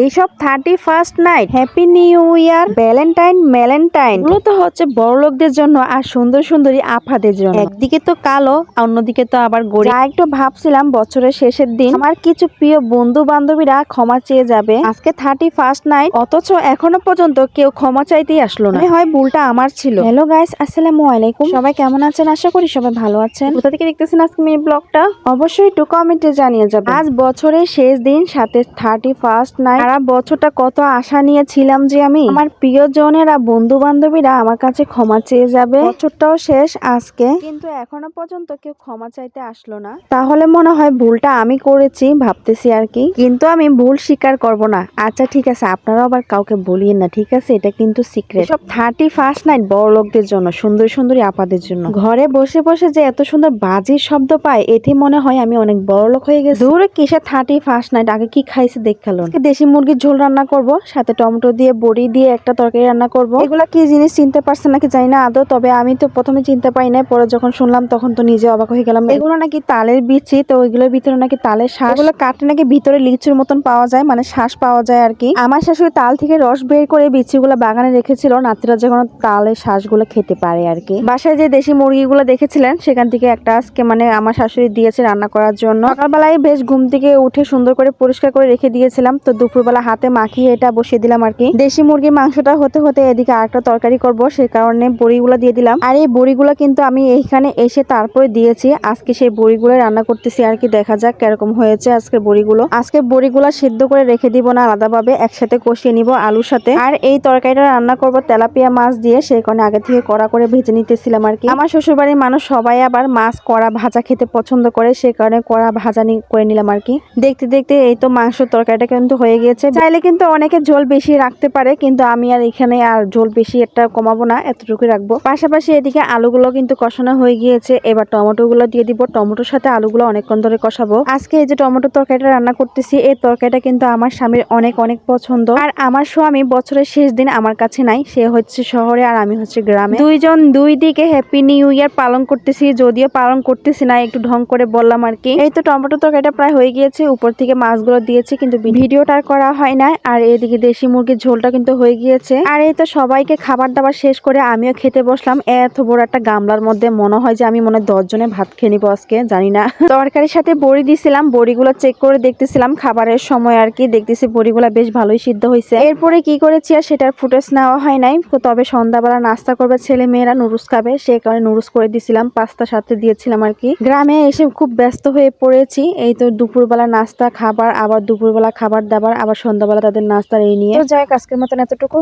এইসব thirty first night happy new year valentine ম্যালেন্টাইন এগুলো তো হচ্ছে বড় লোকদের জন্য আর সুন্দর সুন্দরী আফাদের জন্য। একদিকে তো কালো, অন্যদিকে তো আবার যা একটু ভাবছিলাম বছরের শেষের দিন, আমার কিছু প্রিয় বন্ধু বান্ধবীরা ক্ষমা চেয়ে যাবে আজকে থার্টি ফার্স্ট নাইট অথচ এখনও পর্যন্ত কেউ ক্ষমা চাইতেই আসলো না। হয় ভুলটা আমার ছিল। হ্যালো গাইস আসসালামু আলাইকুম। সবাই কেমন আছেন? আশা করি সবাই ভালো আছেন। কোথা থেকে দেখতেছেন আজকে মিনি ব্লগটা? অবশ্যই একটু কমেন্টে জানিয়ে যাবে আজ বছরের শেষ দিন, সাথে থার্টি ফার্স্ট নাইট সারা বছরটা কত আশা নিয়েছিলাম যে আমি আমার প্রিয়জনেরা বন্ধু বান্ধবীরা আমার কাছে ক্ষমা চেয়ে যাবে। বছরটাও শেষ আজকে। কিন্তু এখনও পর্যন্ত কেউ ক্ষমা চাইতে আসলো না। তাহলে মনে হয় ভুলটা আমি করেছি, ভাবতেছি আর কি। কিন্তু আমি ভুল স্বীকার করব না। আচ্ছা ঠিক আছে, আপনারা আবার কাউকে বলিয়েন না, ঠিক আছে? এটা কিন্তু সিক্রেট সব থার্টি ফার্স্ট নাইট বড় লোকদের জন্য, সুন্দর সুন্দরী আপাদের জন্য। ঘরে বসে বসে যে এত সুন্দর বাজির শব্দ পায়, এতে মনে হয় আমি অনেক বড় লোক হয়ে গেছি। দূরে কিসে থার্টি ফার্স্ট নাইট আগে কি খাইছে দেখাল দেশি মুরগির ঝোল রান্না করব, সাথে টমেটো দিয়ে, বড়ি দিয়ে একটা তরকারি রান্না করব। এগুলা কি জিনিস চিনতে পারছেন নাকি জানি না আদৌ, তবে আমি তো প্রথমে চিনতে পারি না পরে যখন শুনলাম তখন তো নিজে অবাক হয়ে গেলাম। এগুলো নাকি তালের বিচি, তো ওইগুলোর ভিতরে নাকি তালের শ্বাস এগুলো কাটে নাকি ভিতরে লিচুর মতন পাওয়া যায় মানে শ্বাস পাওয়া যায় আর কি। আমার শাশুড়ি তাল থেকে রস বের করে বিচিগুলো বাগানে রেখেছিল, নাতিরা যখন তালের শ্বাসগুলো খেতে পারে আর কি। বাসায় যে দেশি মুরগিগুলো দেখেছিলেন, সেখান থেকে একটা আজকে মানে আমার শাশুড়ি দিয়েছে রান্না করার জন্য। সকালবেলায় বেশ ঘুম থেকে উঠে সুন্দর করে পরিষ্কার করে রেখে দিয়েছিলাম, তো দুপুরবেলা হাতে মাখিয়ে এটা বসিয়ে দিলাম আর কি। দেশি মুরগির মাংসটা হতে হতে এদিকে আরেকটা তরকারি করব সেই কারণে বড়িগুলো দিয়ে দিলাম। আর এই বড়িগুলো কিন্তু আমি এইখানে এসে তারপরে দিয়েছি। আজকে সেই বড়িগুলো রান্না করতেছি আর কি, দেখা যাক কীরকম হয়েছে আজকের বড়িগুলো। আজকে বড়িগুলো সিদ্ধ করে রেখে দিব না, আলাদাভাবে একসাথে কষিয়ে নিব আলুর সাথে। আর এই তরকারিটা রান্না করব তেলাপিয়া মাছ দিয়ে সেই কারণে আগে থেকে কড়া করে ভেজে নিতেছিলাম আর কি। আমার শ্বশুরবাড়ির মানুষ সবাই আবার মাছ কড়া ভাজা খেতে পছন্দ করে সেই কারণে কড়া ভাজা করে নিলাম আর কি। দেখতে দেখতে এই তো মাংস তরকারিটা কিন্তু হয়ে গিয়েছে। চাইলে কিন্তু অনেকে ঝোল বেশি রাখতে পারে, কিন্তু আমি আর এখানে আর ঝোল বেশি একটা কমাবো না এতটুকু রাখব। পাশাপাশি এদিকে আলুগুলো কিন্তু কষানো হয়ে গিয়েছে। এবার টমেটো গুলো দিয়ে দিব। টমেটোর সাথে আলুগুলো অনেকক্ষণ ধরে কষাবো। আজকে এই যে টমেটো তরকারিটা রান্না করতেছি, এই তরকারিটা কিন্তু আমার স্বামীর অনেক অনেক পছন্দ। আর আমার স্বামী বছরের শেষ দিন আমার কাছে নাই, সে হচ্ছে শহরে আর আমি হচ্ছে গ্রামে। দুইজন দুই দিকে হ্যাপি নিউ ইয়ার পালন করতেছি, যদিও পালন করতেছি না, একটু ঢং করে বললাম আর কি। এই তো টমেটো তরকারিটা প্রায় হয়ে গিয়েছে, উপর থেকে মাছগুলো দিয়েছি, কিন্তু ভিডিওটা করা হয় না। আর এদিকে দেশি মুরগির ঝোলটা কিন্তু হয়ে গিয়েছে। আর এই তো সবাইকে খাবার দাবার শেষ করে আমিও খেতে বসলাম। এত বড় একটা গামলার মধ্যে মনে হয় যে আমি মনে হয় দশ জনে ভাত খেয়ে নিবো আজকে, জানি না। তরকারির সাথে বড়ি দিছিলাম, বড়িগুলো চেক করে দেখতেছিলাম। খাবারের সময় আর কি দেখতেছি বড়িগুলো বেশ ভালোই সিদ্ধ হয়েছে এরপরে কি করেছি আর সেটার ফুটেজ নেওয়া হয় নাই। তবে সন্ধ্যাবেলা নাস্তা করবে ছেলে মেয়েরা নুরুস খাবে। সেই কারণে নুডলস করে দিছিলাম পাস্তা সাথে দিয়েছিলাম আর কি। গ্রামে এসে খুব ব্যস্ত হয়ে পড়েছি। এই তো দুপুরবেলা নাস্তা, খাবার, আবার দুপুরবেলা খাবার দাবার। আবার সন্ধ্যাবেলা তাদের নাস্তা এই নিয়ে। যাই আজকের মতন এতটুকু।